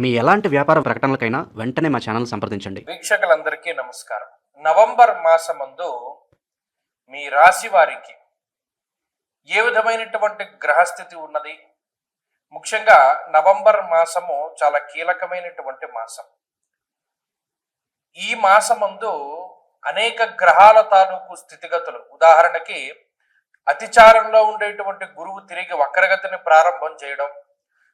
మీ ఎలాంటి వ్యాపార ప్రకటనలకైనా వెంటనే మా ఛానల్ సంప్రదించండి. వీక్షకులందరికీ నమస్కారం. నవంబర్ మాసమందు మీ రాశి వారికి ఏ విధమైనటువంటి గ్రహస్థితి ఉన్నది? ముఖ్యంగా నవంబర్ మాసము చాలా కీలకమైనటువంటి మాసం. ఈ మాసమందు అనేక గ్రహాల తాలూకు స్థితిగతులు ఉదాహరణకి అతిచారంలో ఉండేటువంటి గురువు తిరిగి వక్రగతిని ప్రారంభం చేయడం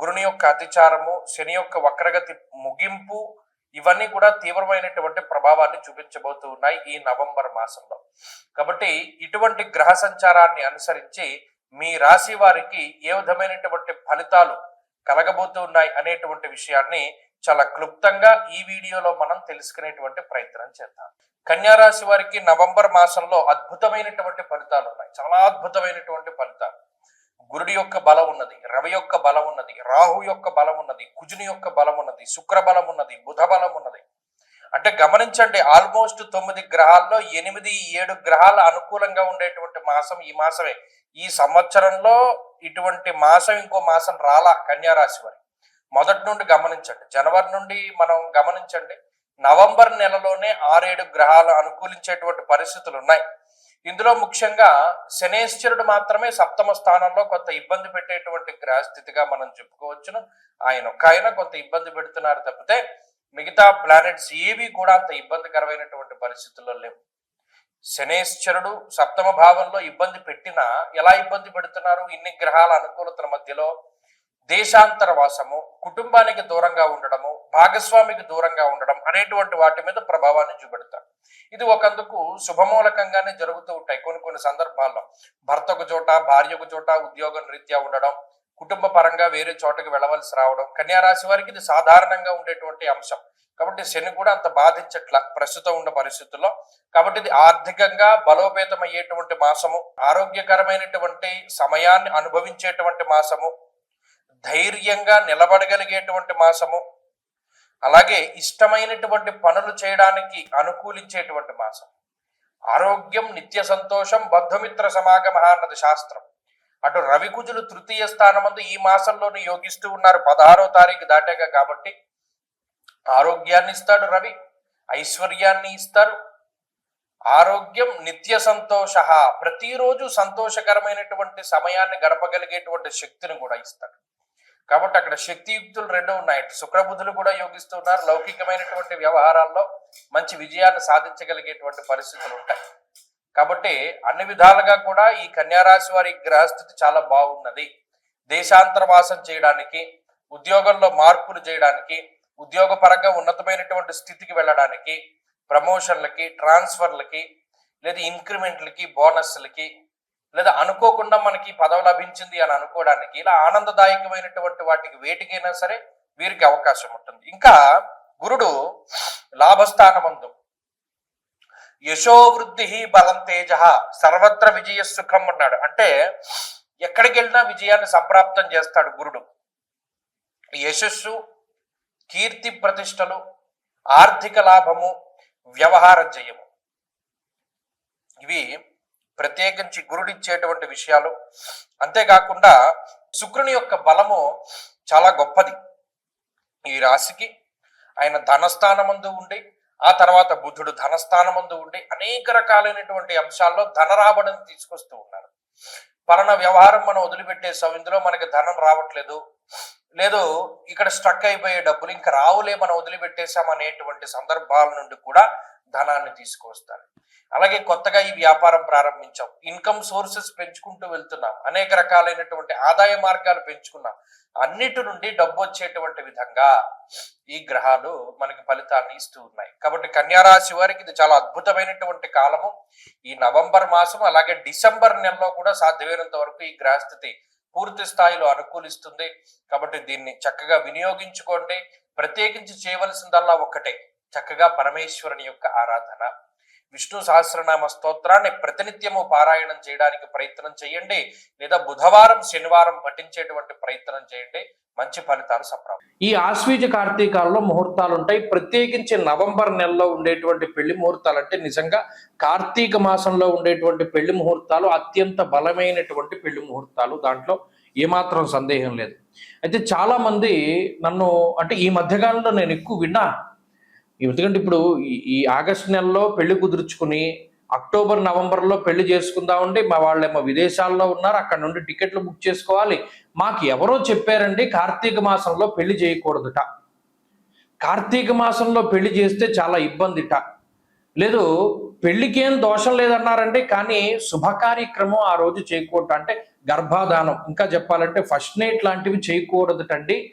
గురుని యొక్క అతిచారము శని యొక్క వక్రగతి ముగింపు ఇవన్నీ కూడా తీవ్రమైనటువంటి ప్రభావాన్ని చూపించబోతూ ఉన్నాయి ఈ నవంబర్ మాసంలో. కాబట్టి ఇటువంటి గ్రహ సంచారాన్ని అనుసరించి మీ రాశి వారికి ఏ విధమైనటువంటి ఫలితాలు కలగబోతూ ఉన్నాయి అనేటువంటి విషయాన్ని చాలా క్లుప్తంగా ఈ వీడియోలో మనం తెలుసుకునేటువంటి ప్రయత్నం చేద్దాం. కన్యా రాశి వారికి నవంబర్ మాసంలో అద్భుతమైనటువంటి ఫలితాలు ఉన్నాయి. చాలా అద్భుతమైనటువంటి ఫలితాలు. గురుడి యొక్క బలం ఉన్నది రవి యొక్క బలం ఉన్నది రాహు యొక్క బలం ఉన్నది కుజుని యొక్క బలం ఉన్నది శుక్ర బలం ఉన్నది బుధ బలం ఉన్నది. అంటే గమనించండి ఆల్మోస్ట్ తొమ్మిది గ్రహాల్లో ఎనిమిది ఏడు గ్రహాల అనుకూలంగా ఉండేటువంటి మాసం ఈ మాసమే. ఈ సంవత్సరంలో ఇటువంటి మాసం ఇంకో మాసం రాలా కన్యారాశి వారి. మొదటి నుండి గమనించండి జనవరి నుండి మనం గమనించండి నవంబర్ నెలలోనే ఆరేడు గ్రహాలు అనుకూలించేటువంటి పరిస్థితులు ఉన్నాయి. ఇందులో ముఖ్యంగా శనేశ్వరుడు మాత్రమే సప్తమ స్థానంలో కొంత ఇబ్బంది పెట్టేటువంటి గ్రహస్థితిగా మనం చెప్పుకోవచ్చును. ఆయన ఒక్క ఆయన కొంత ఇబ్బంది పెడుతున్నారు తప్పితే మిగతా ప్లానెట్స్ ఏవి కూడా అంత ఇబ్బందికరమైనటువంటి పరిస్థితుల్లో లేవు. శనేశ్వరుడు సప్తమ భావంలో ఇబ్బంది పెట్టినా ఎలా ఇబ్బంది పెడుతున్నారు? ఇన్ని గ్రహాల అనుకూలతల మధ్యలో దేశాంతర వాసము కుటుంబానికి దూరంగా ఉండడము భాగస్వామికి దూరంగా ఉండడం అనేటువంటి వాటి మీద ప్రభావాన్ని చూపెడతారు. ఇది ఒకందుకు శుభమూలకంగానే జరుగుతూ ఉంటాయి కొన్ని కొన్ని సందర్భాల్లో. భర్తకు చోట భార్యకు చోట ఉద్యోగం రీత్యా ఉండడం కుటుంబ పరంగా వేరే చోటకి వెళ్ళవలసి రావడం కన్యా రాశి వారికి ఇది సాధారణంగా ఉండేటువంటి అంశం. కాబట్టి శని కూడా అంత బాధించట్ల ప్రస్తుతం ఉన్న పరిస్థితుల్లో. కాబట్టి ఇది ఆర్థికంగా బలోపేతం అయ్యేటువంటి మాసము ఆరోగ్యకరమైనటువంటి సమయాన్ని అనుభవించేటువంటి మాసము ధైర్యంగా నిలబడగలిగేటువంటి మాసము. అలాగే ఇష్టమైనటువంటి పనులు చేయడానికి అనుకూలించేటువంటి మాసం. ఆరోగ్యం నిత్య సంతోషం బంధుమిత్ర సమాగమ అన్నది శాస్త్రం. అటు రవికుజులు తృతీయ స్థానమందు ఈ మాసంలోనే యోగిస్తూ ఉన్నారు. పదహారో తారీఖు దాటాక కాబట్టి ఆరోగ్యాన్ని ఇస్తాడు రవి ఐశ్వర్యాన్ని ఇస్తారు. ఆరోగ్యం నిత్య సంతోష ప్రతిరోజు సంతోషకరమైనటువంటి సమయాన్ని గడపగలిగేటువంటి శక్తిని కూడా ఇస్తాడు. కాబట్టి అక్కడ శక్తియుక్తులు రెండు ఉన్నాయి. శుక్రబుద్ధులు కూడా యోగిస్తున్నారు. లౌకికమైనటువంటి వ్యవహారాల్లో మంచి విజయాన్ని సాధించగలిగేటువంటి పరిస్థితులు ఉంటాయి. కాబట్టి అన్ని విధాలుగా కూడా ఈ కన్యారాశి వారి గ్రహస్థితి చాలా బాగున్నది. దేశాంతర వాసం చేయడానికి ఉద్యోగంలో మార్పులు చేయడానికి ఉద్యోగపరంగా ఉన్నతమైనటువంటి స్థితికి వెళ్ళడానికి ప్రమోషన్లకి ట్రాన్స్ఫర్లకి లేదా ఇంక్రిమెంట్లకి బోనస్లకి లేదా అనుకోకుండా మనకి పదవి లభించింది అని అనుకోవడానికి ఇలా ఆనందదాయకమైనటువంటి వాటికి వేటికైనా సరే వీరికి అవకాశం ఉంటుంది. ఇంకా గురుడు లాభస్థానమందు యశోవృద్ధి బలం తేజ సర్వత్ర విజయ సుఖం అన్నాడు. అంటే ఎక్కడికి వెళ్ళినా విజయాన్ని సంప్రాప్తం చేస్తాడు గురుడు. యశస్సు కీర్తి ప్రతిష్టలు ఆర్థిక లాభము వ్యవహార జయము. ఇవి ప్రత్యేకించి గురుడిచ్చేటువంటి విషయాలు. అంతేకాకుండా శుక్రుని యొక్క బలము చాలా గొప్పది. ఈ రాశికి ఆయన ధనస్థానమందు ఉండి ఆ తర్వాత బుద్ధుడు ధనస్థానమందు ఉండి అనేక రకాలైనటువంటి అంశాల్లో ధన రాబడిని తీసుకొస్తూ ఉన్నారు. పలానా వ్యవహారం మనం వదిలిపెట్టేసాం. ఇందులో మనకి ధనం రావట్లేదు. లేదు ఇక్కడ స్ట్రక్ అయిపోయే డబ్బులు ఇంకా రావులే మనం వదిలిపెట్టేశాం అనేటువంటి సందర్భాల నుండి కూడా ధనాన్ని తీసుకొస్తారు అలాగే కొత్తగా ఈ వ్యాపారం ప్రారంభించాం. ఇన్కమ్ సోర్సెస్ పెంచుకుంటూ వెళ్తున్నాం. అనేక రకాలైనటువంటి ఆదాయ మార్గాలు పెంచుకున్నాం. అన్నిటి నుండి డబ్బు వచ్చేటువంటి విధంగా ఈ గ్రహాలు మనకి ఫలితాన్ని ఇస్తూ ఉన్నాయి. కాబట్టి కన్యారాశి వారికి ఇది చాలా అద్భుతమైనటువంటి కాలము. ఈ నవంబర్ మాసం అలాగే డిసెంబర్ నెలలో కూడా సాధ్యమైనంత వరకు ఈ గ్రహస్థితి పూర్తి స్థాయిలో అనుకూలిస్తుంది. కాబట్టి దీన్ని చక్కగా వినియోగించుకోండి. ప్రత్యేకించి చేయవలసిందల్లా ఒక్కటే చక్కగా పరమేశ్వరుని యొక్క ఆరాధన. విష్ణు సహస్రనామ స్తోత్రాన్ని ప్రతినిత్యము పారాయణం చేయడానికి ప్రయత్నం చేయండి లేదా బుధవారం శనివారం పఠించేటువంటి ప్రయత్నం చేయండి మంచి ఫలితాలు సంప్రాప్తం. ఈ ఆశ్వీజ కార్తీకాలలో ముహూర్తాలు ఉంటాయి ప్రత్యేకించి నవంబర్ నెలలో ఉండేటువంటి పెళ్ళి ముహూర్తాలు అంటే నిజంగా కార్తీక మాసంలో ఉండేటువంటి పెళ్ళి ముహూర్తాలు అత్యంత బలమైనటువంటి పెళ్ళి ముహూర్తాలు. దాంట్లో ఏమాత్రం సందేహం లేదు. అయితే చాలా మంది నన్ను అంటే ఈ మధ్యకాలంలో నేను ఎక్కువ విన్నాను. ఎందుకంటే ఇప్పుడు ఈ- ఈ ఆగస్ట్ నెలలో పెళ్ళి కుదుర్చుకుని అక్టోబర్ నవంబర్లో పెళ్ళి చేసుకుందామండి మా వాళ్ళేమో విదేశాల్లో ఉన్నారు అక్కడ నుండి టికెట్లు బుక్ చేసుకోవాలి. మాకు ఎవరో చెప్పారండి కార్తీక మాసంలో పెళ్ళి చేయకూడదుట. కార్తీక మాసంలో పెళ్ళి చేస్తే చాలా ఇబ్బందిట. లేదు పెళ్ళికేం దోషం లేదన్నారండి కానీ శుభ కార్యక్రమం ఆ రోజు చేయకూడదు. అంటే గర్భాధానం ఇంకా చెప్పాలంటే ఫస్ట్ నైట్ లాంటివి చేయకూడదుటండి.